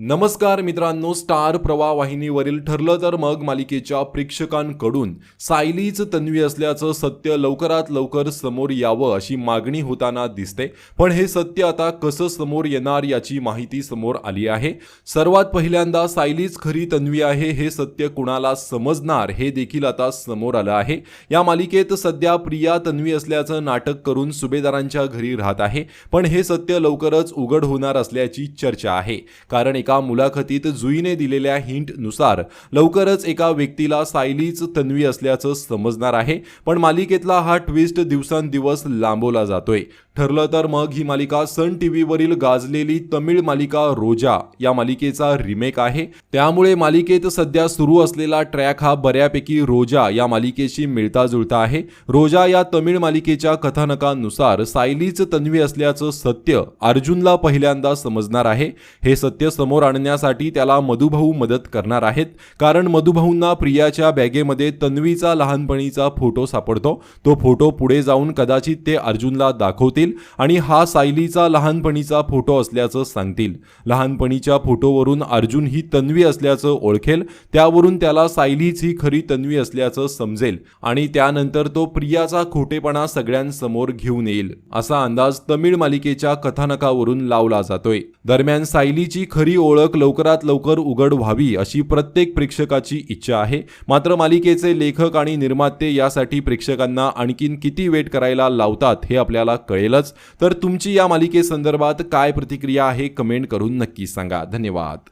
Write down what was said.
नमस्कार मित्रांनो स्टार प्रवाह वाहिनीवरील ठरलं तर मग मालिकेच्या प्रेक्षकांकडून सायलीच तन्वी असल्याचं सत्य लवकरात लवकर समोर यावं अशी मागणी होताना दिसते. पण हे सत्य आता कसं समोर येणार याची माहिती समोर आली आहे. सर्वात पहिल्यांदा सायलीच खरी तन्वी आहे हे सत्य कुणाला समजणार हे देखील आता समोर आलं आहे. या मालिकेत सध्या प्रिया तन्वी असल्याचं नाटक करून सुभेदारांच्या घरी राहत आहे. पण हे सत्य लवकरच उघड होणार असल्याची चर्चा आहे. कारण एका मुलाखतीत जुईने दिलेल्या हिंटनुसार लवकरच एका व्यक्तीला सायलीच तन्वी असल्याचं समजणार आहे पण मालिकेतला हा ट्विस्ट दिवसांदिवस लांबवला जातोय. ठरलं तर मग ही मालिका सन टीव्हीवरील गाजलेली तमिळ मालिका रोजा या मालिकेचा रिमेक आहे. त्यामुळे मालिकेत सध्या सुरू असलेला ट्रॅक हा बऱ्यापैकी रोजा या मालिकेशी मिळता जुळता आहे. रोजा या तमिळ मालिकेच्या कथानकानुसार सायलीच तन्वी असल्याचं सत्य अर्जुनला पहिल्यांदा समजणार आहे. हे सत्य समोर आणण्यासाठी त्याला मधुभाऊ मदत करणार आहेत. कारण मधुभाऊंना प्रियाच्या बॅगेमध्ये तन्वीचा लहानपणीचा फोटो सापडतो. तो फोटो पुढे जाऊन कदाचित ते अर्जुनला दाखवतील आणि हा सायलीचा लहानपणीचा फोटो असल्याचं सांगतील. लहानपणीच्या फोटोवरून अर्जुन ही तन्वी असल्याचं ओळखेल. त्यावरून त्याला सायलीच ही खरी तन्वी असल्याचं समजेल आणि त्यानंतर तो प्रियाचा खोटेपणा सगळ्यांसमोर घेऊन येईल. असा अंदाज तमिळ मालिकेच्या कथानकावरून लावला जातोय. दरम्यान सायलीची खरी ओळख लवकरात लवकर उघड व्हावी अशी प्रत्येक प्रेक्षकाची इच्छा आहे. मात्र मालिकेचे लेखक आणि निर्माते यासाठी प्रेक्षकांना आणखीन किती वेट करायला लावतात हे आपल्याला कळेलच. तर तुमची या मालिकेसंदर्भात काय प्रतिक्रिया आहे कमेंट करून नक्की सांगा. धन्यवाद.